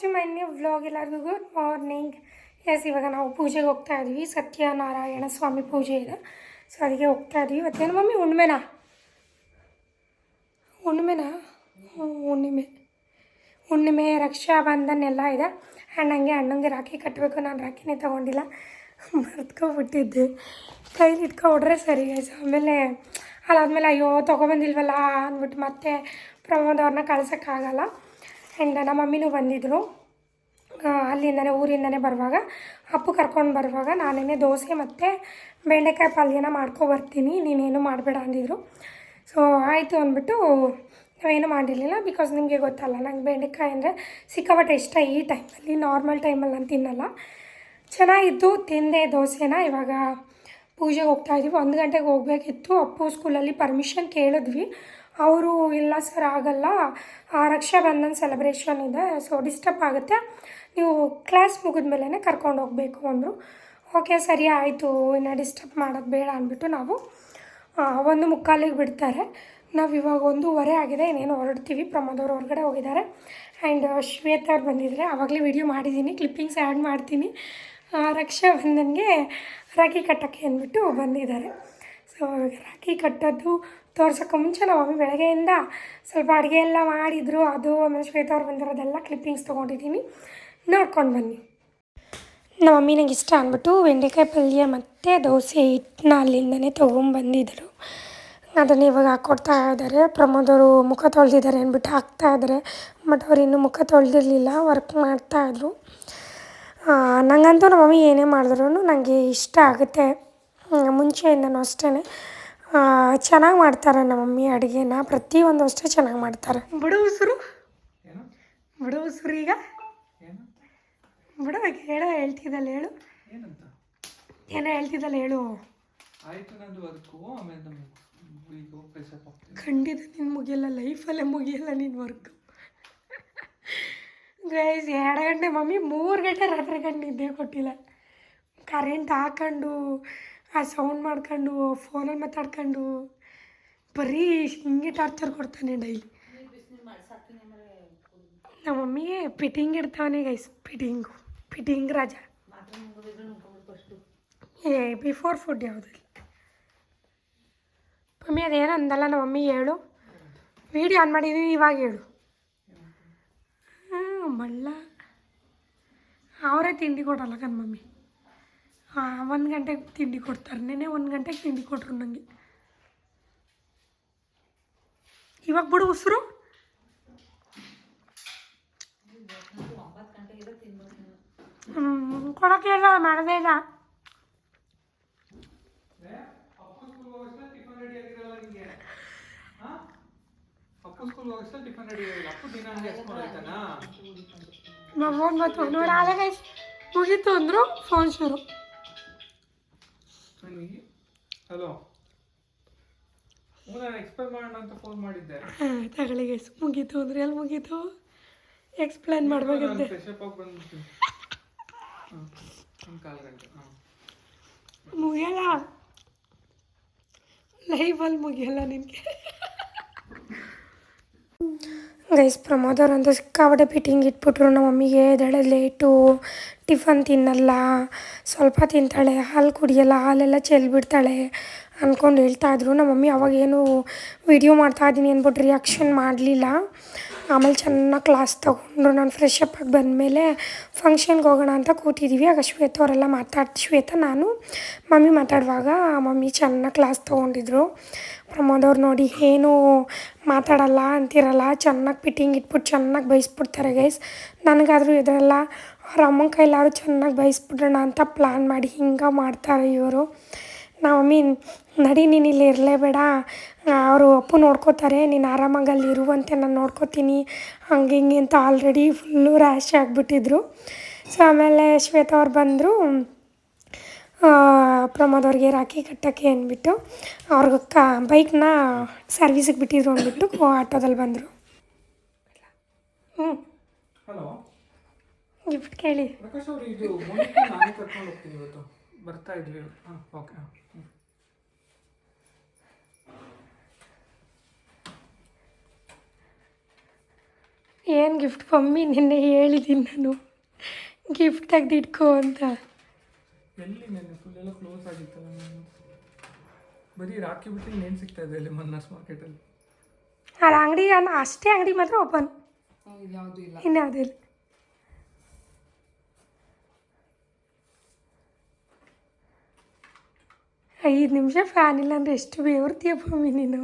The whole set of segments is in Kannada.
ಟು ಮೈ ನ್ಯೂ ವ್ಲಾಗ್ ಎಲ್ಲರಿಗೂ ಗುಡ್ ಮಾರ್ನಿಂಗ್ ಎಸ್ ಇವಾಗ ನಾವು ಪೂಜೆಗೆ ಹೋಗ್ತಾ ಇದ್ವಿ. ಸತ್ಯನಾರಾಯಣ ಸ್ವಾಮಿ ಪೂಜೆ ಇದೆ. ಸೊ ಅದಕ್ಕೆ ಹೋಗ್ತಾ ಇದ್ವಿ. ಮತ್ತೇನು ಮಮ್ಮಿ? ಹುಣ್ಮೆನಾ ಹ್ಞೂ, ಹುಣ್ಣಿಮೆ. ಹುಣ್ಣಿಮೆ ರಕ್ಷಾಬಂಧನ್ ಎಲ್ಲ ಇದೆ. ಅಣ್ಣಂಗೆ ಅಣ್ಣಂಗೆ ರಾಖಿ ಕಟ್ಟಬೇಕು ನಾನು ರಾಖಿನೇ ತೊಗೊಂಡಿಲ್ಲ. ಮರ್ತ್ಕೊಬಿಟ್ಟಿದ್ದೆ ಕೈಲಿ ಇಟ್ಕೊಂಡ್ರೆ ಸರಿ ಗೈಸ್ ಆಮೇಲೆ ಅದಾದಮೇಲೆ ಅಯ್ಯೋ ತೊಗೊಬಂದಿಲ್ವಲ್ಲ ಅಂದ್ಬಿಟ್ಟು ಮತ್ತೆ ಪ್ರಮೋದ್ ಅವ್ರನ್ನ ಕಳ್ಸೋಕ್ಕಾಗಲ್ಲ. ಆ್ಯಂಡ್ ನಮ್ಮ ಮಮ್ಮಿನೂ ಬಂದಿದ್ದರು ಅಲ್ಲಿಂದನೇ ಊರಿಂದನೇ ಬರುವಾಗ ಅಪ್ಪು ಕರ್ಕೊಂಡು ಬರುವಾಗ ನಾನೇ ದೋಸೆ ಮತ್ತು ಬೆಂಡೆಕಾಯಿ ಪಲ್ಯನ ಮಾಡ್ಕೊಬರ್ತೀನಿ ನೀನೇನು ಮಾಡಬೇಡ ಅಂದಿದ್ರು. ಸೊ ಆಯಿತು ಅಂದ್ಬಿಟ್ಟು ನಾವೇನು ಮಾಡಿರಲಿಲ್ಲ ಬಿಕಾಸ್ ನಿಮಗೆ ಗೊತ್ತಲ್ಲ, ನಂಗೆ ಬೆಂಡೆಕಾಯಿ ಅಂದರೆ ಸಿಕ್ಕಾಪಟ್ಟೆ ಇಷ್ಟ ಈ ಟೈಮಲ್ಲಿ ನಾರ್ಮಲ್ ಟೈಮಲ್ಲಿ ನಾನು ತಿನ್ನಲ್ಲ. ಚೆನ್ನಾಗಿತ್ತು ತಿಂದೆ ದೋಸೆನ. ಇವಾಗ ಪೂಜೆಗೆ ಹೋಗ್ತಾ ಇದ್ದೀವಿ ಒಂದು ಗಂಟೆಗೆ ಹೋಗಬೇಕಿತ್ತು. ಅಪ್ಪು ಸ್ಕೂಲಲ್ಲಿ ಪರ್ಮಿಷನ್ ಕೇಳಿದ್ವಿ. ಅವರು, ಇಲ್ಲ ಸರ್, ಆಗಲ್ಲ. ಆ ರಕ್ಷಾಬಂಧನ್ ಸೆಲೆಬ್ರೇಷನ್ ಇದೆ. ಸೊ ಡಿಸ್ಟರ್ಬ್ ಆಗುತ್ತೆ. ನೀವು ಕ್ಲಾಸ್ ಮುಗಿದ ಮೇಲೇ ಕರ್ಕೊಂಡು ಹೋಗಬೇಕು, ಅಂದರು. ಓಕೆ ಸರಿ, ಆಯಿತು. ಇನ್ನು ಡಿಸ್ಟರ್ಬ್ ಮಾಡೋದು ಬೇಡ, ಅಂದ್ಬಿಟ್ಟು ನಾವು ಒಂದು ಮುಕ್ಕಾಲಿಗೆ ಬಿಡ್ತಾರೆ. ನಾವು ಇವಾಗ ಒಂದೂವರೆ ಆಗಿದೆ. ಇನ್ನೇನು ಹೊರಡ್ತೀವಿ. ಪ್ರಮೋದ್ ಅವರು ಹೊರಗಡೆ ಹೋಗಿದ್ದಾರೆ. ಆ್ಯಂಡ್ ಶ್ವೇತಾ ಅವ್ರು ಬಂದಿದ್ದಾರೆ. ಆವಾಗಲೇ ವಿಡಿಯೋ ಮಾಡಿದ್ದೀನಿ ಕ್ಲಿಪ್ಪಿಂಗ್ಸ್ ಆ್ಯಡ್ ಮಾಡ್ತೀನಿ. ರಕ್ಷಾ ರಕ್ಷಾಬಂಧನ್ಗೆ ರಾಖಿ ಕಟ್ಟೋಕ್ಕೆ ಅಂದ್ಬಿಟ್ಟು ಬಂದಿದ್ದಾರೆ. ಸೊ ರಾಖಿ ಕಟ್ಟೋದು ತೋರ್ಸೋಕ್ಕೆ ಮುಂಚೆ ನಮ್ಮ ಮಮ್ಮಿ ಬೆಳಗ್ಗೆಯಿಂದ ಸ್ವಲ್ಪ ಅಡುಗೆ ಎಲ್ಲ ಮಾಡಿದರು, ಅದು ಆಮೇಲೆ ಶ್ವೇತ ಅವ್ರು ಬಂದಿರೋದೆಲ್ಲ ಕ್ಲಿಪ್ಪಿಂಗ್ಸ್ ತೊಗೊಂಡಿದ್ದೀನಿ ನೋಡ್ಕೊಂಡು ಬನ್ನಿ. ನಮ್ಮ ಮಮ್ಮಿ ನಂಗೆ ಇಷ್ಟ ಅಂದ್ಬಿಟ್ಟು ಬೆಂಡೆಕಾಯಿ ಪಲ್ಯ ಮತ್ತು ದೋಸೆ ಹಿಟ್ಟನ್ನ ಅಲ್ಲಿಂದನೇ ತೊಗೊಂಬಂದಿದ್ದರು ಅದನ್ನು ಇವಾಗ ಹಾಕ್ಕೊಡ್ತಾ ಇದ್ದಾರೆ ಪ್ರಮೋದವರು ಮುಖ ತೊಳೆದಿದ್ದಾರೆ ಅಂದ್ಬಿಟ್ಟು ಹಾಕ್ತಾ ಇದ್ದಾರೆ ಬಟ್ ಅವ್ರು ಇನ್ನೂ ಮುಖ ತೊಳೆದಿರಲಿಲ್ಲ ವರ್ಕ್ ಮಾಡ್ತಾಯಿದ್ರು ನನಗಂತೂ ನಮ್ಮ ಮಮ್ಮಿ ಏನೇ ಮಾಡಿದ್ರು ನನಗೆ ಇಷ್ಟ ಆಗುತ್ತೆ. ಮುಂಚೆಯಿಂದನೂ ಅಷ್ಟೇ ಚೆನ್ನಾಗಿ ಮಾಡ್ತಾರೆ ನಮ್ಮ ಮಮ್ಮಿ ಅಡುಗೆನ. ಪ್ರತಿಯೊಂದು ಅಷ್ಟೇ ಚೆನ್ನಾಗಿ ಮಾಡ್ತಾರೆ. ಬಿಡು ಉಸಿರು. ಏನು ಬಿಡು ಉಸಿರು ಈಗ. ಏನು ಬಿಡು ಹೇಳೋ ಹೇಳ್ತಿದ್ದಲ್ಲ ಹೇಳು. ಏನಂತ ಏನೋ ಹೇಳ್ತಿದ್ದಲ್ಲ ಹೇಳು. ಖಂಡಿತ ನಿನ್ನ ಮುಗಿಯಲ್ಲ ಲೈಫಲ್ಲೇ ಮುಗಿಯಲ್ಲ ನಿನ್ನ ವರ್ಕ್ ಗೈಸ್ ಎರಡು ಗಂಟೆ ಮಮ್ಮಿ ಮೂರು ಗಂಟೆ ರಾತ್ರಿ ಗಂಟೆ ನಿದ್ದೆ ಕೊಟ್ಟಿಲ್ಲ. ಕರೆಂಟ್ ಹಾಕೊಂಡು ಆ ಸೌಂಡ್ ಮಾಡ್ಕೊಂಡು ಫೋನಲ್ಲಿ ಮಾತಾಡ್ಕೊಂಡು, ಬರೀ ಹಿಂಗೆ ಟಾರ್ಚರ್ ಕೊಡ್ತಾನೆ ಡೈಲಿ ನಮ್ಮ ಮಮ್ಮಿಗೆ ಫಿಟ್ಟಿಂಗ್ ಇಡ್ತಾವನೆ ಗೈಸ್ ಫಿಟ್ಟಿಂಗು ಫಿಟ್ಟಿಂಗ್ ರಾಜ. ಏ ಬಿಫೋರ್ ಫುಡ್ ಯಾವುದಿಲ್ಲ ಮಮ್ಮಿ ಅದೇನು ಅಂದಲ್ಲ, ನಮ್ಮ ಮಮ್ಮಿ ಹೇಳು. ವಿಡಿಯೋ ಆನ್ ಮಾಡಿದ್ದೀವಿ ಇವಾಗ ಹೇಳು. ಹಾಂ ಮಳ್ಳ ಅವರೇ ತಿಂಡಿ ಕೊಡಲ್ಲ ಕಣ್ ಮಮ್ಮಿ. ಒಂದು ಗಂಟೆಗೆ ತಿಂಡಿ ಕೊಡ್ತಾರೆ ನೆನೆ ಒಂದು ಗಂಟೆಗೆ ತಿಂಡಿ ಕೊಟ್ಟರು ನನಗೆ ಇವಾಗ ಬಿಡು ಉಸಿರು ಹ್ಞೂ ಕೊಡೋಕೆ ಇಲ್ಲ ಮಾಡದೇ ಇಲ್ಲ ಅಪ್ಪು ಸ್ಕೂಲ್ ಹೋಗೋಷ್ಟ ಟಿಫನ್ ರೆಡಿ ಆಗಿರಲ್ಲ ನಿಮಗೆ ಹಾಂ ಅಪ್ಪು ಸ್ಕೂಲ್ ಹೋಗೋಷ್ಟ ಟಿಫನ್ ರೆಡಿ ಆಗಿರಲ್ಲ ಅಪ್ಪು ದಿನ ಹಂಗೆ ಎಸ್ಕೊಂಡು ಹೋಯ್ತಾನಾ ಫೋನ್ ಬಂತು ನೋಡಿ ಆಗ ಗೈಸ್ ಮುಗೀತು ಅಂದರು ಫೋನ್ ಶುರು ನನಗೆ ಹಲೋ. ನಾನು ಎಕ್ಸ್ಪ್ಲೇನ್ ಮಾಡೋಣ ಅಂತ ಫೋನ್ ಮಾಡಿದ್ದೆ. ತಗೊಳ್ಳಿ ಎಷ್ಟು ಮುಗೀತು ಅಂದ್ರೆ ಎಲ್ಲಿ ಮುಗೀತು? ಎಕ್ಸ್ಪ್ಲೇನ್ ಮಾಡ್ಬೇಕಂತೆ ಫ್ರೆಶ್ ಅಪ್ ಆಗಿ ಬಂದ್ಬಿಟ್ಟು ಒಂದು ಕಾಲು ಗಂಟೆ ಹಾಂ. ಮುಗಿಯಲ್ಲ? ಲೈಫಲ್ಲಿ ಮುಗಿಯಲ್ಲ ನಿನಗೆ? ಗೈಸ್ ಪ್ರಮೋದ್ ಅವ್ರಂತೂ ಸಿಕ್ಕಾಪಟ್ಟೆ ಫಿಟ್ಟಿಂಗ್ ಇಟ್ಬಿಟ್ರು, ನಮ್ಮ ಮಮ್ಮಿಗೆ ಎದ್ದೇಳೋ ಲೇಟು ಟಿಫನ್ ತಿನ್ನಲ್ಲ, ಸ್ವಲ್ಪ ತಿಂತಾಳೆ, ಹಾಲು ಕುಡಿಯಲ್ಲ, ಹಾಲೆಲ್ಲ ಚೆಲ್ಬಿಡ್ತಾಳೆ ಅಂದ್ಕೊಂಡು ಹೇಳ್ತಾಯಿದ್ರು ನಮ್ಮ ಮಮ್ಮಿ ಅವಾಗೇನು ವಿಡಿಯೋ ಮಾಡ್ತಾ ಇದ್ದೀನಿ ಅಂದ್ಬಿಟ್ಟು ರಿಯಾಕ್ಷನ್ ಮಾಡಲಿಲ್ಲ. ಆಮೇಲೆ ಚೆನ್ನಾಗಿ ಕ್ಲಾಸ್ ತೊಗೊಂಡ್ರು ನಾನು ಫ್ರೆಶ್ ಅಪ್ ಆಗಿ ಬಂದಮೇಲೆ ಫಂಕ್ಷನ್ಗೆ ಹೋಗೋಣ ಅಂತ ಕೂತಿದ್ದೀವಿ ಆಗ ಶ್ವೇತ ಅವರೆಲ್ಲ ಮಾತಾಡ್, ಶ್ವೇತ ನಾನು, ಮಮ್ಮಿ ಮಾತಾಡುವಾಗ ಮಮ್ಮಿ ಚೆನ್ನಾಗಿ ಕ್ಲಾಸ್ ತೊಗೊಂಡಿದ್ರು. ಪ್ರಮೋದ್ ಅವ್ರು ನೋಡಿ, ಏನು ಮಾತಾಡಲ್ಲ ಅಂತಿರಲ್ಲ, ಚೆನ್ನಾಗಿ ಫಿಟ್ಟಿಂಗ್ ಇಟ್ಬಿಟ್ಟು ಚೆನ್ನಾಗಿ ಬಯಸ್ಬಿಡ್ತಾರೆ ಗೈಸ್ ನನಗಾದರೂ ಇದೆಲ್ಲ ಅವ್ರ ಅಮ್ಮನ ಕೈಲಾದ್ರು ಚೆನ್ನಾಗಿ ಬಯಸ್ಬಿಡೋಣ ಅಂತ ಪ್ಲ್ಯಾನ್ ಮಾಡಿ ಹಿಂಗೆ ಮಾಡ್ತಾರೆ ಇವರು. ನಮ್ಮ ಮಮ್ಮಿ ನಡಿ ನೀನು ಇಲ್ಲಿ ಇರಲೇಬೇಡ ಅವರು ಅಪ್ಪು ನೋಡ್ಕೋತಾರೆ. ನೀನು ಆರಾಮಾಗಿ ಅಲ್ಲಿ ಇರುವಂತೆ ನಾನು ನೋಡ್ಕೋತೀನಿ. ಹಂಗೆ ಹಿಂಗೆ ಅಂತ ಆಲ್ರೆಡಿ ಫುಲ್ಲು ರ್ಯಾಶ್ ಆಗಿಬಿಟ್ಟಿದ್ರು. ಸೊ ಆಮೇಲೆ ಶ್ವೇತಾ ಅವ್ರು ಬಂದರು. ಪ್ರಮೋದ್ ಅವ್ರಿಗೆ ರಾಖಿ ಕಟ್ಟೋಕ್ಕೆ ಅಂದ್ಬಿಟ್ಟು ಅವ್ರಿಗೆ ಕ ಬೈಕ್ನ ಸರ್ವಿಸಿಗೆ ಬಿಟ್ಟಿದ್ರು ಅಂದ್ಬಿಟ್ಟು ಆಟೋದಲ್ಲಿ ಬಂದರು. ಹ್ಞೂ ಹಲೋ. ಗಿಫ್ಟ್ ಕೇಳಿ. ಪ್ರಕಾಶ್ ಅವರು ಇದು ಮೊನ್ನೆ ನಾನೇ ಕರ್ಕೊಂಡು ಹೋಗ್ತೀನಿ ಇವತ್ತು. ಬರ್ತಾ ಇದ್ವಿ ಹಾಂ ಓಕೆ ಹಾಂ ಏನು ಗಿಫ್ಟ್ ಮಮ್ಮಿ ನಿನ್ನೆ ಹೇಳಿದ್ದೀನಿ ನಾನು. ಗಿಫ್ಟ್ ತೆಗೆದಿಟ್ಕೋ ಅಂತ. ಎಲ್ಲಿ ನೆನ್ನೆ ಫುಲ್ ಎಲ್ಲ ಕ್ಲೋಸ್ ಆಗಿತ್ತಲ್ಲ ನಾನು ಬರೀ ರಾಖಿ ಬಿಟ್ಟು ಇನ್ನೇನು ಸಿಗ್ತಾ ಇದೆ ಇಲ್ಲಿ ಮನ್ನಾಸ್ ಮಾರ್ಕೆಟಲ್ಲಿ ಅದು ಅಂಗಡಿ ಅಷ್ಟೇ ಅಂಗಡಿ ಮಾತ್ರ ಓಪನ್ ಯಾವುದು ಇಲ್ಲ. ಇನ್ಯಾವುದೂ ಇಲ್ಲ. ಐದು ನಿಮಿಷ ಫ್ಯಾನ್ ಇಲ್ಲ ಅಂದರೆ ಎಷ್ಟು ಬೇವರ್ತೀಯಪ್ಪ ಮಮ್ಮಿ ನೀನು?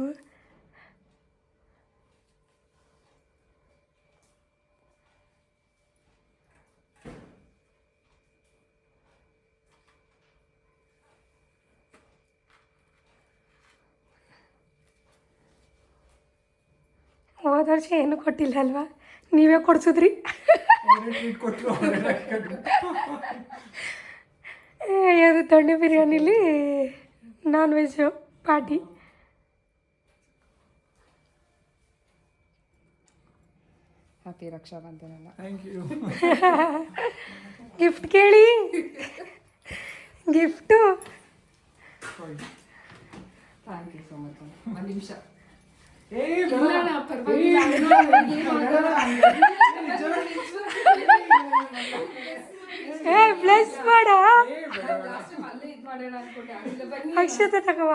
ಹೋದ ವರ್ಷ ಏನು ಕೊಟ್ಟಿಲ್ಲ ಅಲ್ವಾ ನೀವೇ ಕೊಡ್ಸಿದ್ರಿ. ಅದು ದೊಣ್ಣೆ ಬಿರಿಯಾನಿಲಿ non veg party happy Rakshabandhan thank you gift ಕೇಳಿ. Gift thank you so much ಒಂದು ನಿಮಿಷ. ಏ ಬ್ಲೆಸ್ ಮಾಡ. ಅಕ್ಷತೆ ತಗವ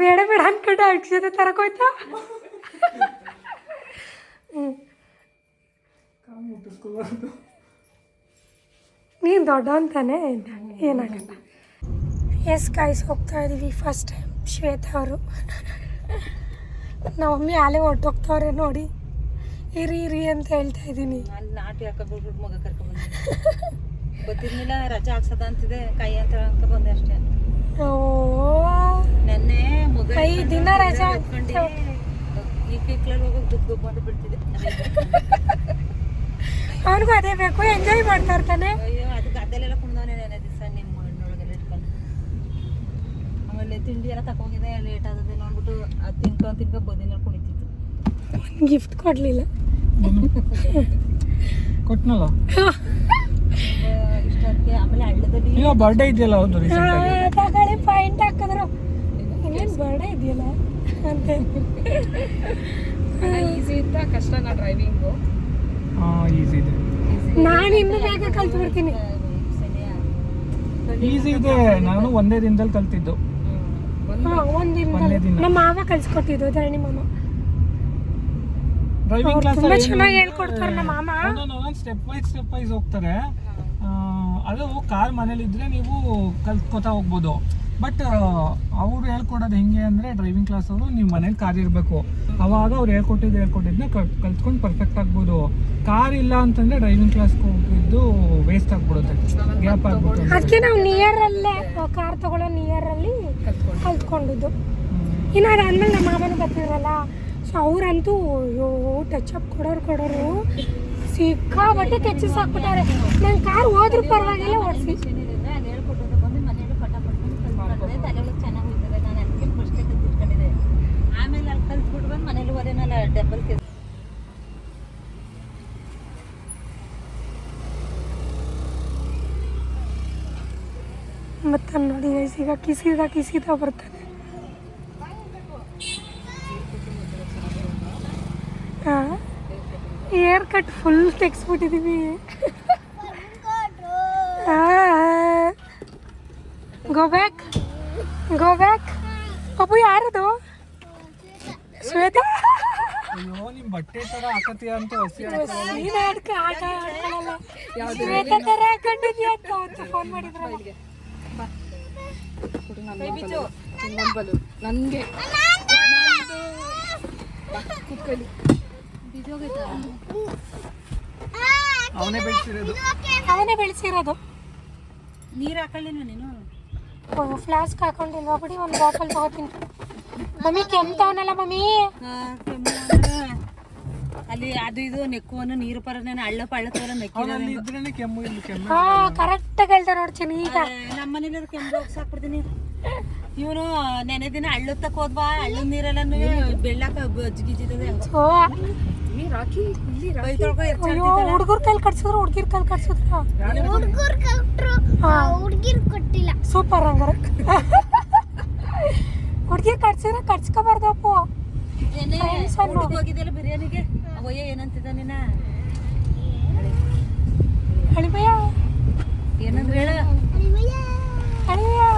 ಬೇಡ ಬೇಡ ಅನ್ಕೊಂಡೆ. ಅಕ್ಷತೆ ತರಕೋಯ್ತಾ? ನೀನು ದೊಡ್ಡ ಅಂತಾನೆ? ಏನಾಗಲ್ಲ ಎಸ್ ಕಾಯ್ಸ್ ಹೋಗ್ತಾ ಇದ್ದೀವಿ ಫಸ್ಟ್ ಟೈಮ್ ಶ್ವೇತಾ ಅವರು. ನಮ್ಮ ಮಮ್ಮಿ ಆಲೆ ಹೊಟ್ಟೋಗ್ತಾವ್ರೆ ನೋಡಿ. ಇರಿ ಇರಿ ಅಂತ ಹೇಳ್ತಾ ಇದ್ದೀನಿ. ಅಲ್ಲಿ ನಾಟಿ ಹಾಕೊಂಡ್ಬಿಟ್ಬಿಟ್ಟು ಮಗ ಕರ್ಕೊಂಡ್ಬಂದೆ ಗೊತ್ತಿರ್ಲಿಲ್ಲ ರಜೆ ಹಾಕ್ಸದ ಅಂತಿದೆ ಕೈ ಅಂತ ಅಂತ ಬಂದೆ ಅಷ್ಟೇ. ಓ ನೆನ್ನೆ ಮಗ ಕೈ ದಿನ ರಜೆ ಈ ಕಿಕ್ಲಲ್ಲಿ ಹೋಗಿ ದುಡ್ಡು ದುಡ್ಡು ಅಂತ ಬಿಡ್ತಿದೆ. ಅವನಿಗೂ ಅದೇ ಬೇಕು ಎಂಜಾಯ್ ಮಾಡ್ತಾ ಇರ್ತಾನೆ ಅಯ್ಯೋ ಅದು ಗದ್ದೆಲೆಲ್ಲ ಕುಣ್ದವನೆ ನೆನೆ ದಿವಸ ನಿಮ್ಮ ಮಣ್ಣೊಳಗೆಲ್ಲ ಇಟ್ಕೊಂಡು. ಆಮೇಲೆ ತಿಂಡಿ ಎಲ್ಲ ತಕೊಂಡಿದೆ ಲೇಟ್ ಆದದೆ ನೋಡ್ಬಿಟ್ಟು ಅದು ತಿನ್ಕೊಂಡ್ ತಿನ್ಕೊ ಬದಿನಲ್ಲಿ ಕುಣಿತಿತ್ತು. ಗಿಫ್ಟ್ ಕೊಡ್ಲಿಲ್ಲ. ಕೊಟ್ನಲ್ಲ? ಇಷ್ಟಕ್ಕೆ ಆಮೇಲೆ ಹಳ್ಳದಲ್ಲಿ ಇಲ್ಲ ಬರ್ಡೇ ಇದೆಯಲ್ಲ ಹೌದು ರೀಸೆಂಟ್ ಆಗಿ. ತಗೊಳ್ಳಿ ಪಾಯಿಂಟ್ ಹಾಕಿದ್ರು. ಇನ್ನೇನು ಬರ್ಡೇ ಇದೆಯಲ್ಲ? ಅಂತ. ಈಸಿ ಇತ್ತ? ಕಷ್ಟನಾ ಡ್ರೈವಿಂಗು ಹಾಂ ಈಸಿ ಇದೆ. ನಾನು ಇನ್ನೂ ಬೇಗ ಕಲ್ತು ಬಿಡ್ತೀನಿ ಈಸಿ ಇದೆ. ನಾನು ಒಂದೇ ದಿನದಲ್ಲಿ ಕಲ್ತಿದ್ದು. ಹಾ ಒಂದಿನ ಒಂದೇ ದಿನ. ನಮ್ಮ ಮಾವ ಕಲ್ಸ್ಕೊಟ್ಟಿದ್ದು ಧರಣಿ ಮಾಮ ಡ್ರೈವಿಂಗ್ ಕ್ಲಾಸ್ ತುಂಬಾ ಚೆನ್ನಾಗಿ ಹೇಳ್ಕೊಡ್ತಾರೆ ನಮ್ಮ ಮಾಮ ಸ್ಟೆಪ್ ವೈಸ್ ಸ್ಟೆಪ್ ವೈಸ್ ಹೋಗ್ತಾರೆ ಅದು ಕಾರ್ ಮನೇಲಿ ಇದ್ರೆ ನೀವು ಕಲ್ತ್ಕೋತಾ ಹೋಗ್ಬೋದು. ಬಟ್ ಅವ್ರು ಹೇಳ್ಕೊಡೋದು ಹೆಂಗೆ ಅಂದ್ರೆ ಡ್ರೈವಿಂಗ್ ಕ್ಲಾಸ್ ಅವರು ನೀವು ಮನೇಲಿ ಕಾರ್ ಇರಬೇಕು. ಅವಾಗ ಅವ್ರು ಹೇಳ್ಕೊಟ್ಟಿದ್ದು ಹೇಳ್ಕೊಟ್ಟಿದ್ನ ಕಲ್ತ್ಕೊಂಡು ಪರ್ಫೆಕ್ಟ್ ಆಗ್ಬೋದು. ಕಾರ್ ಇಲ್ಲ ಅಂತಂದ್ರೆ ಡ್ರೈವಿಂಗ್ ಕ್ಲಾಸ್ಗೆ ಹೋಗಿದ್ದು ವೇಸ್ಟ್ ಆಗ್ಬಿಡುತ್ತೆ. ಗ್ಯಾಪ್ ಆಗ್ಬಿಟ್ಟು ಅದಕ್ಕೆ ನಾವು ನಿಯರಲ್ಲೇ ಕಾರ್ ತಗೊಳ್ಳೋ ನಿಯರಲ್ಲಿ ಕಲ್ತ್ಕೊಂಡಿದ್ದು. ಇನ್ನು ಅದಾದ್ಮೇಲೆ ನಮ್ಮ ಮಾಮನ ಬರ್ತಿದ್ರಲ್ಲ ಸೊ ಅವರಂತೂ ಅಯ್ಯೋ ಟಚ್ ಅಪ್ ಕೊಡೋರು ಕೊಡೋರು. ಸಿಕ್ಕಾಬಟ್ಟೆ ಕೆಚ್ಚಿ ಸಾಕ್ಬಿಟ್ಟಾರೆ ನಾನು ಕಾರ್ ಹೋದ್ರೂ ಪರವಾಗಿಲ್ಲ, ಓಡಿಸಿ. ಆಮೇಲೆ ಅಲ್ಲಿ ಕಲ್ತ್ಬಿಟ್ಟು ಬಂದು ಮನೇಲಿ ಡಬಲ್ ಕೆಲ್ಸ ಮತ್ತೆ ನೋಡಿ ಈಗ ಕಿಸಿದ ಕಿಸಿದ ಬರ್ತಾನೆ air cut full ತೆಗ್ಸ್ಬಿಟ್ಟಿದೀವಿ. Go back go back Appu ಯಾರದು? ಶ್ವೇತಾ? ಅಯ್ಯೋ ನಿಮ್ ಬಟ್ಟೆ ತರ ಹಾಕತ್ತೀಯ ಅಂತ ಹಸಿ ಆಟ ಆಡ್ಕೊಳಲ್ಲ. ಶ್ವೇತಾ ತರ ಹಾಕೊಂಡಿದ್ಯಾ ಅಂತ ಅವತ್ತು ಫೋನ್ ಮಾಡಿದ್ರು ನನಗೆ. ಕುತ್ಕೊಳ್ಳಿ. ಅವನೇ ಬೆಳೆಸಿರೋದು. ಅವನೇ ಬೆಳೆಸಿರೋದು. ನೀರು ಹಾಕೊಳ್ಳಿಲ್ವ ನೀನು? ಫ್ಲಾಸ್ಕ್ ಹಾಕೊಂಡಿಲ್ವಾ ಬಿಡಿ ಒಂದು ಬಾಟಲ್ ತಗೋತೀನಿ. ಮಮ್ಮಿ ಕೆಮ್ತವನಲ್ಲ ಮಮ್ಮಿ? ಅಲ್ಲಿ ಅದು ಇದು ನೆಕ್ಕುವನು ನೀರು ಪರ ನಾನು ಹಳ್ಳ ಪಳ್ಳತ್ತವಲ್ಲ ನೆಕ್ಕಿದ್ರೆ ಕೆಮ್ಮು ಇಲ್ಲಿ ಕೆಮ್ಮು ಹಾ ಕರೆಕ್ಟ್ ಹೇಳ್ತಾರೆ ನೋಡ್ತೀನಿ ಈಗ. ನಮ್ಮ ಮನೇಲಿ ಕೆಮ್ಮು ಹೋಗಿ ಸಾಕ್ಬಿಡ್ತೀನಿ. ಇವನು ನೆನೆ ದಿನ ಹಳ್ಳತ್ತಕ್ ಹೋದ್ವಾ ಹಳ್ಳದ ನೀರೆಲ್ಲನು ಬೆಳ್ಳಾಕ ಜಿಗಿಜಿದೆ ಓ ರಾಖಿ ಇಲ್ಲಿ ಅಯ್ಯೋ ಹುಡುಗರ ಕೈಲಿ ಕಟ್ಸಿದ್ರು ಹುಡುಗಿರ್ ಕೈಲಿ ಕಟ್ಸಿದ್ರ? ಹುಡುಗಿರ್ ಕೊಟ್ಟಿಲ್ಲ. ಸೂಪರ್ ಹಂಗಾರೆ. ಹುಡುಗಿರ್ ಕಟ್ಸಿದ್ರೆ ಕಟ್ಸ್ಕೋಬಾರ್ದು ಅಪ್ಪು. ನೆನೆ Friends ಅನ್ನು. ಊಟಕ್ಕೆ ಹೋಗಿದ್ದೆಲ್ಲ ಬಿರಿಯಾನಿಗೆ? ಅವಯ್ಯ ಏನಂತಿದ್ದ ನೀನ ಅಳಿಮಯ್ಯ ಏನಂದ್ರೆ ಹೇಳ? ಅಳಿಮಯ್ಯ ಅಳಿಮಯ್ಯ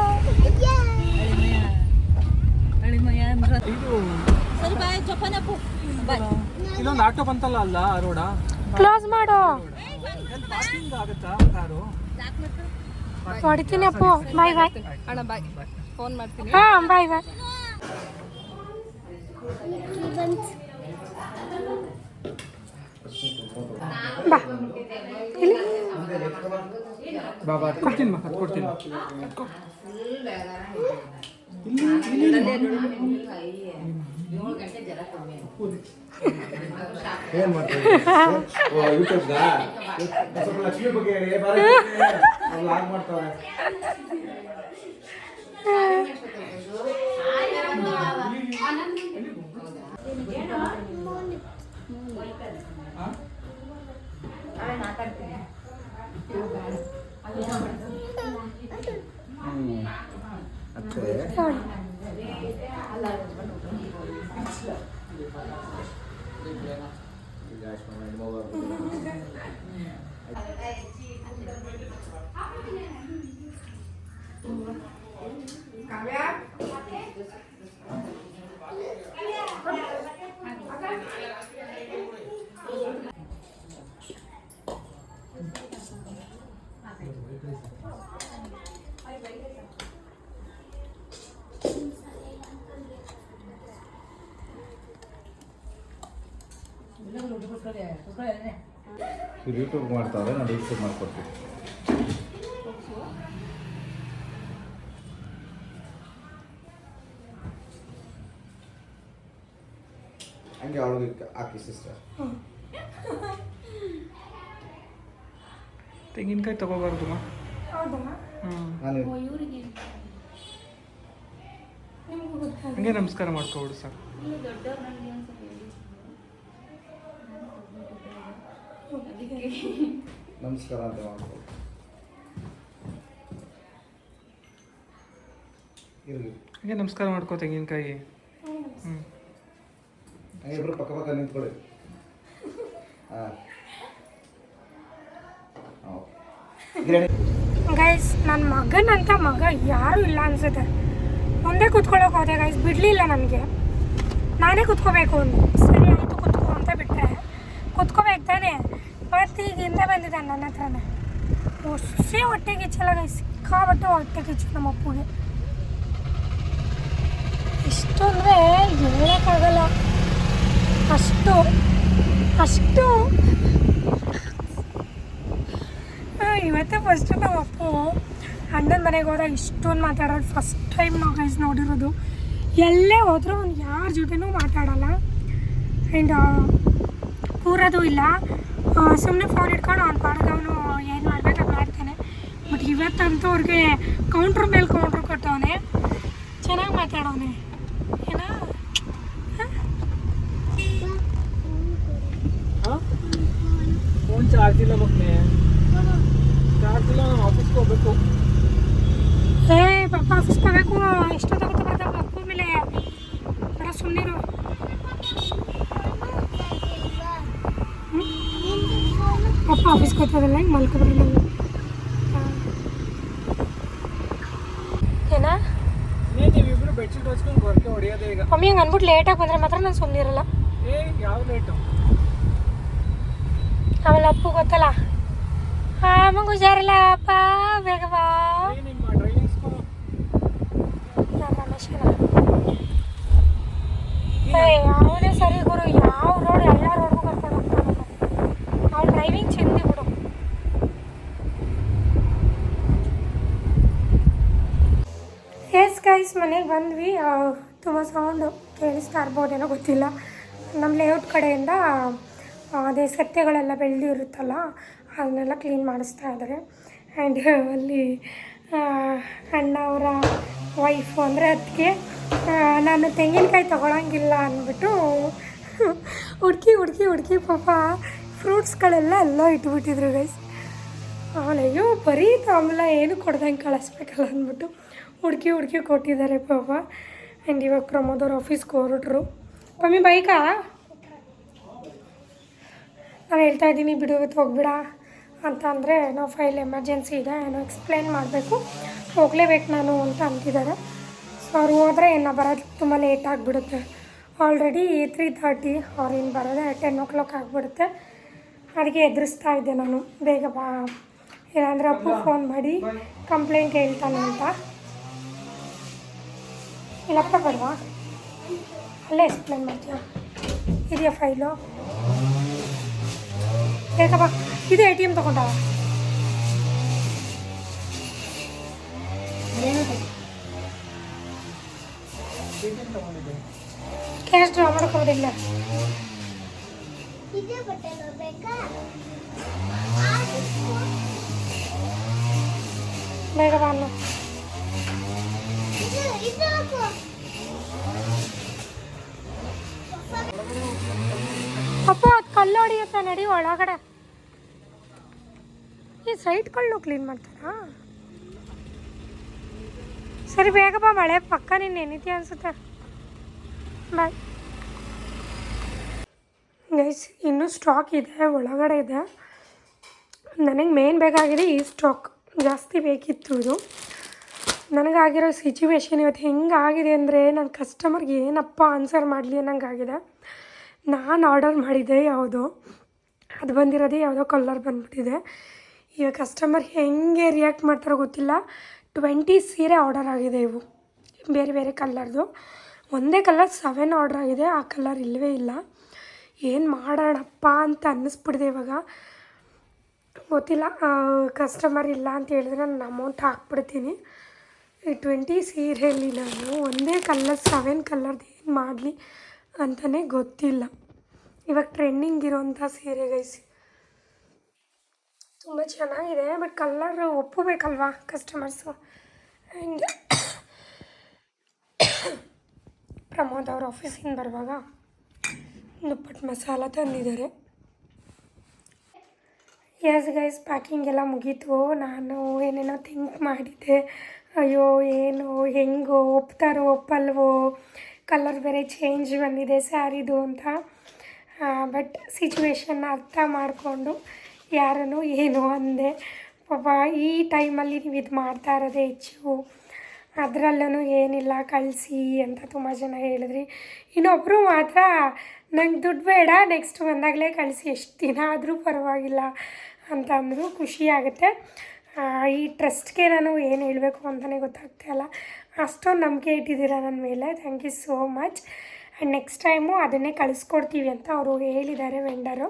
ಅಳಿಮಯ್ಯ ಅಂದ್ರ ಬಾಯ್ ಜೋಪಾನಪ್ಪು ಇಲ್ಲೊಂದು ಆಟೋ ಬಂತಲ್ಲ ಅಲ್ಲ ಆ ರೋಡ ಕ್ಲೋಸ್ ಮಾಡು. ಪಾರ್ಕಿಂಗ್ ಆಗುತ್ತಾ ಕಾರು? ಹೊಡಿತೀನಿ ಅಪ್ಪು. ಬಾಯ್ ಬಾಯ್ ಅಣ್ಣ ಬಾಯ್ ಫೋನ್ ಮಾಡ್ತೀನಿ. ಹಾಂ ಬಾಯ್ ಬಾಯ್ ಬಾ. ಇಲ್ಲಿ. ಬಾಬಾ ಕೊಡ್ತೀನಿ ಮಾ ಕೊಡ್ತೀನಿ ಏನ್ ಮಾಡ್ತಾರೆ ಯೂಟ್ಯೂಬ್ಗ ಸ್ವಲ್ಪ ಲಕ್ಷ್ಮಿ ಬಗ್ಗೆ ಹೇಳಿ ಲಾಗ್ ಮಾಡ್ತಾರೆ ಅತ್ತೆ ಈಗ ಅಷ್ಟು ಇವ್ರು ಯೂಟ್ಯೂಬ್ ಮಾಡ್ತಾರೆ ನಾನು ಯೂಟ್ಯೂಬ್ ಮಾಡ್ಕೊಡ್ತೀನಿ. ಹಂಗೆ ಅವಳಿಗೆ ಹಾಕಿ ಸಿಸ್ಟರ್ ತೆಂಗಿನಕಾಯಿ ತಗೋಬಾರ್ದು ಮಾ. ಹೌದಾ ಹ್ಞೂ ನಾನು ಹಂಗೆ ನಮಸ್ಕಾರ ಮಾಡ್ಕೊಬಿಡು ಸರ್ ನಮಸ್ಕಾರ ಅಂತ ಮಾಡ್ಬೋದು ಇರಲಿ. ಹಂಗೆ ನಮಸ್ಕಾರ ಮಾಡ್ಕೋ ತೆಂಗಿನಕಾಯಿ ಹ್ಞೂ ಹಂಗೆ ಇಬ್ರು ಪಕ್ಕ ಪಕ್ಕ ನಿಂತ್ಕೊಳ್ಳಿ. ಗೈಸ್ ನನ್ನ ಮಗನಂತ ಮಗ ಯಾರೂ ಇಲ್ಲ ಅನ್ಸುತ್ತೆ. ಮುಂದೆ ಕುತ್ಕೊಳ್ಳೋಕೆ ಹೋದೆ ಗೈಸ್ ಬಿಡಲಿಲ್ಲ ನನಗೆ. ನಾನೇ ಕುತ್ಕೋಬೇಕು. ಸರಿ ಆಯಿತು ಕುತ್ಕೋ ಅಂತ ಬಿಟ್ಟರೆ ಕುತ್ಕೋಬೇಕು ತಾನೆ. ಮತ್ತು ಈಗ ಹಿಂದೆ ನನ್ನ ಹತ್ರನೇ. ಹೊಸ ಹೊಟ್ಟೆ ಕಿಚ್ಚಲ್ಲ ಗೈಸ್ ಸಿಕ್ಕಾಬಟ್ಟೆ ಹೊಟ್ಟೆ ಕಿಚ್ಚು ನಮ್ಮ ಅಪ್ಪುಗೆ. ಇಷ್ಟು ಅಂದರೆ ಹೇಳೋಕ್ಕಾಗಲ್ಲ. ಅಷ್ಟು ಅಷ್ಟು. ಇವತ್ತೇ ಫಸ್ಟು ನಮ್ಮ ಅಪ್ಪು ಅಣ್ಣನ ಮನೆಗೆ ಹೋದಾಗ ಇಷ್ಟೊಂದು ಮಾತಾಡೋದು. ಫಸ್ಟ್ ಟೈಮ್ ನಾವು ಗೈಸ್ ನೋಡಿರೋದು. ಎಲ್ಲೇ ಹೋದರೂ ಅವ್ನು ಯಾರ ಜೊತೆನೂ ಮಾತಾಡಲ್ಲ. ಆ್ಯಂಡ್ ಕೂರೋದು ಇಲ್ಲ. ಸುಮ್ಮನೆ ಫೋನ್ ಇಟ್ಕೊಂಡು ಅವ್ನ ಪಾಡಿಗೆ ಅವನು ಏನು ಮಾಡ್ಬೇಕು ಅದು ಮಾಡ್ತಾನೆ ಬಟ್ ಇವತ್ತಂತೂ ಅವ್ರಿಗೆ ಕೌಂಟ್ರ್ ಮೇಲೆ ಕೌಂಟ್ರ್ ಕೊಟ್ಟವನೆ ಚೆನ್ನಾಗಿ ಮಾತಾಡೋನೆ ಏನೋ ಫೋನ್ ಚಾರ್ಜ್ ಇಲ್ಲ ಮಕ್ಕಳೇ ಚಾರ್ಜ್ ಇಲ್ಲ ನಾನು ಆಫೀಸ್ಗೆ ಹೋಗ್ಬೇಕು ಏ ಪಾಪ ಆಫೀಸ್ಗೆ ಹೋಗ್ಬೇಕು ಎಷ್ಟೊತ್ತಾಗುತ್ತೆ ಬರ್ತಾವೆ ಅಪ್ಪು ಮೇಲೆ ಬೇಡ ಸುಮ್ಮನಿರು ಹೋಗ್ತದಲ್ಲ ಹಿಂಗೆ ಮಲ್ಕೊಬಿಡಿ ನಾವು ಏನಾ? ಮಮ್ಮಿ ಹಂಗೆ ಅಂದ್ಬಿಟ್ಟು ಲೇಟಾಗಿ ಬಂದರೆ ಮಾತ್ರ ನಾನು ಸುಮ್ಮನಿರಲ್ಲ ಏ ಯಾವ ಲೇಟು ಆಮೇಲೆ ಅಪ್ಪು ಗೊತ್ತಲ್ಲ? ಆಮಂಗೆ ಹುಷಾರಿಲ್ಲ ಅಪ್ಪ ಬೇಗ ಬಾ ಏ ನಿಮ್ಮ ಡ್ರೈವಿಂಗ್ ಸ್ಕೂಲ್ ನಮ್ಮ ರಮೇಶನ ಏ ಅವನೇ ಸರಿ ಗುರು ಯಾವ ರೋಡ್ ಎಲ್ಲ ರೋಡ್ಗೂ ಕರ್ಕೊಂಡು ಹೋಗ್ತಾನಲ್ಲ ಅವ್ನ ಡ್ರೈವಿಂಗ್ ಚಿಂದಿ ಬಿಡು ಎಸ್ ಗೈಸ್ ಮನೆಗೆ ಬಂದ್ವಿ ತುಂಬ ಸೌಂಡು ಕೇಳಿಸ್ತಾ ಇರ್ಬೋದೇನೋ ಗೊತ್ತಿಲ್ಲ. ನಮ್ಮ ಲೇಔಟ್ ಕಡೆಯಿಂದ ಅದೇ ಸತ್ಯಗಳೆಲ್ಲ ಬೆಳೆದಿರುತ್ತಲ್ಲ, ಅದನ್ನೆಲ್ಲ ಕ್ಲೀನ್ ಮಾಡಿಸ್ತಾ ಇದ್ದಾರೆ ಆ್ಯಂಡ್ ಅಲ್ಲಿ ಅಣ್ಣ ಅವರ ವೈಫು ಅಂದರೆ ಅದಕ್ಕೆ ನಾನು ತೆಂಗಿನಕಾಯಿ ತೊಗೊಳಂಗಿಲ್ಲ ಅಂದ್ಬಿಟ್ಟು, ಹುಡುಕಿ ಹುಡುಕಿ ಹುಡುಕಿ ಪಾಪ ಫ್ರೂಟ್ಸ್ಗಳೆಲ್ಲ ಎಲ್ಲ ಇಟ್ಬಿಟ್ಟಿದ್ರು ಗೈಸ್ ಅವನು ಅಯ್ಯೋ ಬರೀ ತಾಂಬೂಲ ಏನು ಕೊಡ್ದಂಗೆ ಕಳಿಸ್ಬೇಕಲ್ಲ ಅಂದ್ಬಿಟ್ಟು ಹುಡುಕಿ ಹುಡುಕಿ ಕೊಟ್ಟಿದ್ದಾರೆ ಪಾಪ. ಆ್ಯಂಡ್ ಇವಾಗ ಪ್ರಮೋದ್ ಅವ್ರ ಆಫೀಸ್ಗೆ ಹೊರಟ್ರು ಮಮ್ಮಿ ಬೈಕಾ ನಾನು ಹೇಳ್ತಾ ಇದ್ದೀನಿ, ಬಿಡು, ಇವತ್ತು ಹೋಗ್ಬಿಡ ಅಂತ ಅಂದರೆ ನಾವು ಫೈಲ್ ಎಮರ್ಜೆನ್ಸಿ ಇದೆ, ಏನೋ ಎಕ್ಸ್ಪ್ಲೇನ್ ಮಾಡಬೇಕು. ಹೋಗಲೇಬೇಕು ನಾನು ಅಂತ ಅಂತಿದ್ದಾರೆ. ಸೊ ಅವ್ರು ಹೋದರೆ ಇನ್ನು ಬರೋದು ತುಂಬ ಲೇಟ್ ಆಗಿಬಿಡುತ್ತೆ. ಆಲ್ರೆಡಿ ತ್ರೀ ತರ್ಟಿ ಅವ್ರು ಇನ್ನು ಬರೋದೇ ಟೆನ್ ಓ ಕ್ಲಾಕ್ ಆಗಿಬಿಡುತ್ತೆ. ಅದಕ್ಕೆ ಎದುರಿಸ್ತಾ ಇದ್ದೆ ನಾನು. ಬೇಗ ಬಾ. ಇಲ್ಲಾಂದರೆ ಅಪ್ಪು ಫೋನ್ ಮಾಡಿ ಕಂಪ್ಲೇಂಟ್ ಹೇಳ್ತಾನೆ ಅಂತ ಇಲ್ಲಪ್ಪ ಬೇಡವಾ ಅಲ್ಲೇ ಎಕ್ಸ್ಪ್ಲೇನ್ ಮಾಡ್ತೀಯ. ಇದೆಯಾ ಫೈಲು ಬೇಕಪ್ಪ ಇದು ಎ ಟಿ ಎಂ ತೊಗೊಂಡ? ಕ್ಯಾಶ್ ಡ್ರಾ ಮಾಡ್ಕೋದಿಲ್ಲ ಬೇಗ ಬಾ ಅನ್ನು ಅಪ್ಪ, ಅದು ಕಲ್ಲು ಹೊಡಿಯುತ್ತೆ, ನಡಿ ಒಳಗಡೆ. ಈ ಕಲ್ಲು ಕ್ಲೀನ್ ಮಾಡ್ತಾರಾ? ಸರಿ, ಬೇಗ ಬಾ, ಮಳೆ ಪಕ್ಕ ನೀನು ನೆನಿತಿ ಅನ್ಸುತ್ತೆ. ಬಾಯ್ ಗೈಸ್ ಇನ್ನೂ ಸ್ಟಾಕ್ ಇದೆ, ಒಳಗಡೆ ಇದೆ. ನನಗೆ ಮೇನ್ ಬೇಕಾಗಿದೆ ಈ ಸ್ಟಾಕ್ ಜಾಸ್ತಿ ಬೇಕಿತ್ತು ಇದು. ನನಗಾಗಿರೋ ಸಿಚುವೇಶನ್ ಇವತ್ತು ಹೆಂಗಾಗಿದೆ ಅಂದರೆ ನನ್ನ ಕಸ್ಟಮರ್ಗೆ ಏನಪ್ಪ ಆನ್ಸರ್ ಮಾಡಲಿ ಅನ್ನಂಗಾಗಿದೆ. ನಾನು ಆರ್ಡರ್ ಮಾಡಿದ್ದೆ ಯಾವುದೋ, ಅದು ಬಂದಿರೋದೇ ಯಾವುದೋ ಕಲ್ಲರ್ ಬಂದ್ಬಿಟ್ಟಿದೆ. ಈಗ ಕಸ್ಟಮರ್ ಹೆಂಗೆ ರಿಯಾಕ್ಟ್ ಮಾಡ್ತಾರೋ ಗೊತ್ತಿಲ್ಲ. ಟ್ವೆಂಟಿ ಸೀರೆ ಆರ್ಡರ್ ಆಗಿದೆ ಇವು. ಬೇರೆ ಬೇರೆ ಕಲರ್ದು ಒಂದೇ ಕಲರ್ ಸೆವೆನ್ ಆರ್ಡರ್ ಆಗಿದೆ, ಆ ಕಲರ್ ಇಲ್ಲವೇ ಇಲ್ಲ. ಏನು ಮಾಡೋಣಪ್ಪ ಅಂತ ಅನ್ನಿಸ್ಬಿಟ್ಟಿದೆ ಇವಾಗ. ಗೊತ್ತಿಲ್ಲ ಕಸ್ಟಮರ್ ಇಲ್ಲ ಅಂತ ಹೇಳಿದ್ರೆ ನಾನು ಅಮೌಂಟ್ ಹಾಕ್ಬಿಡ್ತೀನಿ. ಈ ಟ್ವೆಂಟಿ ಸೀರೆಯಲ್ಲಿ ನಾನು ಒಂದೇ ಕಲರ್ ಸೆವೆನ್ ಕಲರ್ದು ಏನು ಮಾಡಲಿ ಅಂತಲೇ ಗೊತ್ತಿಲ್ಲ. ಇವಾಗ ಟ್ರೆಂಡಿಂಗ್ ಇರೋವಂಥ ಸೀರೆ ಗೈಸಿ ತುಂಬ ಚೆನ್ನಾಗಿದೆ ಬಟ್ ಕಲ್ಲರ್ ಒಪ್ಪಬೇಕಲ್ವಾ ಕಸ್ಟಮರ್ಸು ಆ್ಯಂಡ್ ಪ್ರಮೋದ್ ಅವ್ರ ಆಫೀಸಿಂದ ಬರುವಾಗ ದುಪ್ಪಟ್ಟು ಮಸಾಲ ತಂದಿದ್ದಾರೆ. ಎಸ್ ಗೈಸ್ ಪ್ಯಾಕಿಂಗ್ ಎಲ್ಲ ಮುಗೀತು. ನಾನು ಏನೇನೋ ಥಿಂಕ್ ಮಾಡಿದ್ದೆ. ಅಯ್ಯೋ, ಏನು, ಹೆಂಗೋ, ಒಪ್ತಾರೋ, ಒಪ್ಪಲ್ವೋ? ಕಲರ್ ಬೇರೆ ಚೇಂಜ್ ಬಂದಿದೆ, ಸ್ಯಾರಿದು ಅಂತ. ಬಟ್ ಸಿಚುವೇಶನ್ನ ಅರ್ಥ ಮಾಡಿಕೊಂಡು ಯಾರನ್ನು ಏನು ಅಂದೆ. ಪಾಪ, ಈ ಟೈಮಲ್ಲಿ ನೀವು ಇದು ಮಾಡ್ತಾ ಇರೋದೇ ಹೆಚ್ಚು. ಅದರಲ್ಲೂ ಏನಿಲ್ಲ, ಕಳಿಸಿ ಅಂತ ತುಂಬ ಜನ ಹೇಳಿದ್ರಿ. ಇನ್ನೊಬ್ಬರು ಮಾತ್ರ, ನಂಗೆ ದುಡ್ಡು ಬೇಡ ನೆಕ್ಸ್ಟ್ ಬಂದಾಗಲೇ ಕಳಿಸಿ, ಎಷ್ಟು ದಿನ ಆದರೂ ಪರವಾಗಿಲ್ಲ. ಅಂತ ಅಂದರು ಖುಷಿ ಆಗುತ್ತೆ. ಈ ಟ್ರಸ್ಟ್ಗೆ ನಾನು ಏನು ಹೇಳಬೇಕು ಅಂತಲೇ ಗೊತ್ತಾಗ್ತಾ ಇಲ್ಲ. ಅಷ್ಟೊಂದು ನಂಬಿಕೆ ಇಟ್ಟಿದ್ದೀರ ನನ್ನ ಮೇಲೆ. Thank you so much and next time ಅದನ್ನೇ ಕಳಿಸ್ಕೊಡ್ತೀವಿ ಅಂತ ಅವರು ಹೇಳಿದ್ದಾರೆ ವೆಂಡರು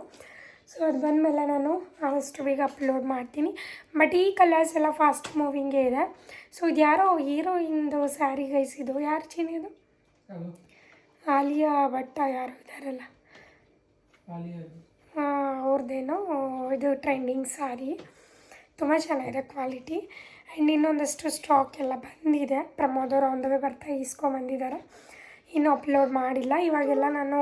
ಸೊ ಅದು ಬಂದಮೇಲೆ ನಾನು ಆದಷ್ಟು ಬೇಗ ಅಪ್ಲೋಡ್ ಮಾಡ್ತೀನಿ. ಬಟ್ ಈ ಕಲರ್ಸ್ ಎಲ್ಲ ಫಾಸ್ಟ್ ಮೂವಿಂಗೇ ಇದೆ. ಸೊ ಇದು ಯಾರೋ ಹೀರೋಯಿಂದು ಸ್ಯಾರಿ ಗೈಸಿದ್ದು ಯಾರು ಚೀನಿ ಅದು? ಆಲಿಯಾ ಭಟ್ಟ ಯಾರು ಇದ್ದಾರಲ್ಲ. ಅವ್ರದ್ದೇನೋ ಇದು ಟ್ರೆಂಡಿಂಗ್ ಸಾರಿ ತುಂಬ ಚೆನ್ನಾಗಿದೆ ಕ್ವಾಲಿಟಿ ಆ್ಯಂಡ್ ಇನ್ನೊಂದಷ್ಟು ಸ್ಟಾಕ್ ಎಲ್ಲ ಬಂದಿದೆ. ಪ್ರಮೋದ್ ಅವರು ಆನ್ ದ ವೇ ಬರ್ತಾ ಇಸ್ಕೊಂಬಂದಿದ್ದಾರೆ ಇನ್ನೂ ಅಪ್ಲೋಡ್ ಮಾಡಿಲ್ಲ. ಇವಾಗೆಲ್ಲ ನಾನು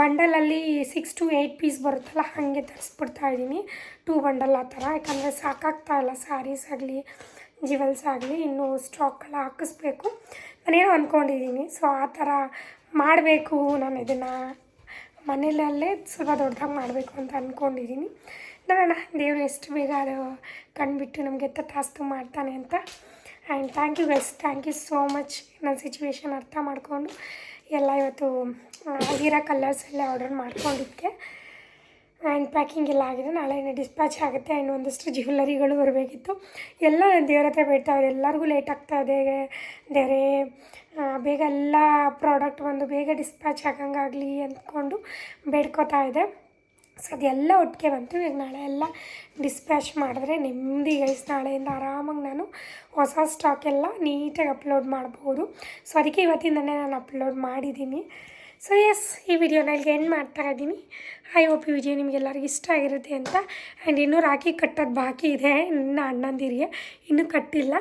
ಬಂಡಲಲ್ಲಿ ಸಿಕ್ಸ್ ಟು ಏಯ್ಟ್ ಪೀಸ್ ಬರುತ್ತಲ್ಲ, ಹಾಗೆ ತರಿಸ್ಬಿಡ್ತಾ ಇದ್ದೀನಿ. ಟೂ ಬಂಡಲ್ ಆ ಥರ. ಯಾಕಂದರೆ ಸಾಕಾಗ್ತಾ ಇಲ್ಲ ಸ್ಯಾರೀಸ್ ಆಗಲಿ ಜಿವೆಲ್ಸ್ ಆಗಲಿ, ಇನ್ನೂ ಸ್ಟಾಕ್ಗಳ ಹಾಕಿಸ್ಬೇಕು. ನಾನೇನೋ ಅಂದ್ಕೊಂಡಿದ್ದೀನಿ ಸೊ ಆ ಥರ ಮಾಡಬೇಕು ನಾನು ಇದನ್ನು. ಮನೆಯಲ್ಲೇ ಸ್ವಲ್ಪ ದೊಡ್ಡದಾಗಿ ಮಾಡಬೇಕು ಅಂತ ಅಂದ್ಕೊಂಡಿದ್ದೀನಿ ನೋಡೋಣ, ದೇವರು ಎಷ್ಟು ಬೇಗ ಅದು ಕಂಡುಬಿಟ್ಟು ನಮಗೆ ತಥಾಸ್ತು ಮಾಡ್ತಾನೆ ಅಂತ. And thank you guys thank you so much ನನ್ನ ಸಿಚುವೇಶನ್ ಅರ್ಥ ಮಾಡಿಕೊಂಡು ಎಲ್ಲ ಇವತ್ತು ಹೀರಾ ಕಲರ್ಸ್ ಎಲ್ಲ ಆರ್ಡರ್ ಮಾಡ್ಕೊಂಡಿದ್ದೆ ಆ್ಯಂಡ್ ಪ್ಯಾಕಿಂಗ್ ಎಲ್ಲ ಆಗಿದೆ. ನಾಳೆ ಡಿಸ್ಪ್ಯಾಚ್ ಆಗುತ್ತೆ. ಆ್ಯಂಡ್ ಒಂದಷ್ಟು ಜ್ಯುವೆಲ್ಲರಿಗಳು ಬರಬೇಕಿತ್ತು. ಎಲ್ಲ ದೇವ್ರ ಹತ್ರ ಬೇಡ್ತಾ ಇದೆ ಎಲ್ಲರಿಗೂ ಲೇಟ್ ಆಗ್ತಾ ಇದೆ. ದೇವರೇ ಬೇಗ ಎಲ್ಲ ಪ್ರಾಡಕ್ಟ್ ಬಂದು ಬೇಗ ಡಿಸ್ಪ್ಯಾಚ್ ಆಗಂಗಾಗಲಿ ಅಂದ್ಕೊಂಡು ಬೇಡ್ಕೋತಾ ಇದೆ ಸೊ ಅದೆಲ್ಲ ಒಟ್ಟಿಗೆ ಬಂತು. ಈಗ ನಾಳೆ ಎಲ್ಲ ಡಿಸ್ಪ್ಯಾಚ್ ಮಾಡಿದ್ರೆ ನೆಮ್ಮದಿ ಗೈಸ್ ನಾಳೆಯಿಂದ ಆರಾಮಾಗಿ ನಾನು ಹೊಸ ಸ್ಟಾಕ್ ಎಲ್ಲ ನೀಟಾಗಿ ಅಪ್ಲೋಡ್ ಮಾಡ್ಬೋದು. ಸೊ ಅದಕ್ಕೆ ಇವತ್ತಿಂದನೇ ನಾನು ಅಪ್ಲೋಡ್ ಮಾಡಿದ್ದೀನಿ. ಸೊ ಎಸ್ ಈ ವಿಡಿಯೋನ ಇಲ್ಲಿಗೆ ಎಂಡ್ ಮಾಡ್ತಾ ಇದ್ದೀನಿ. ಐ ಹೋಪ್ ಈ ವಿಡಿಯೋ ನಿಮಗೆಲ್ಲರಿಗೂ ಇಷ್ಟ ಆಗಿರುತ್ತೆ ಅಂತ. ಆ್ಯಂಡ್ ಇನ್ನೂ ರಾಖಿ ಕಟ್ಟೋದು ಬಾಕಿ ಇದೆ. ಇನ್ನು ಅಣ್ಣಂದಿರಿಗೆ. ಇನ್ನೂ ಕಟ್ಟಿಲ್ಲ.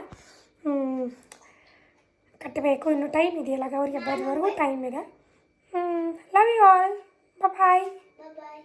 ಕಟ್ಟಬೇಕು ಇನ್ನೂ ಟೈಮ್ ಇದೆಯಲ್ಲ ಗೌರಿ ಹಬ್ಬದವರೆಗೂ ಟೈಮ್ ಇದೆ love you all bye Bye bye.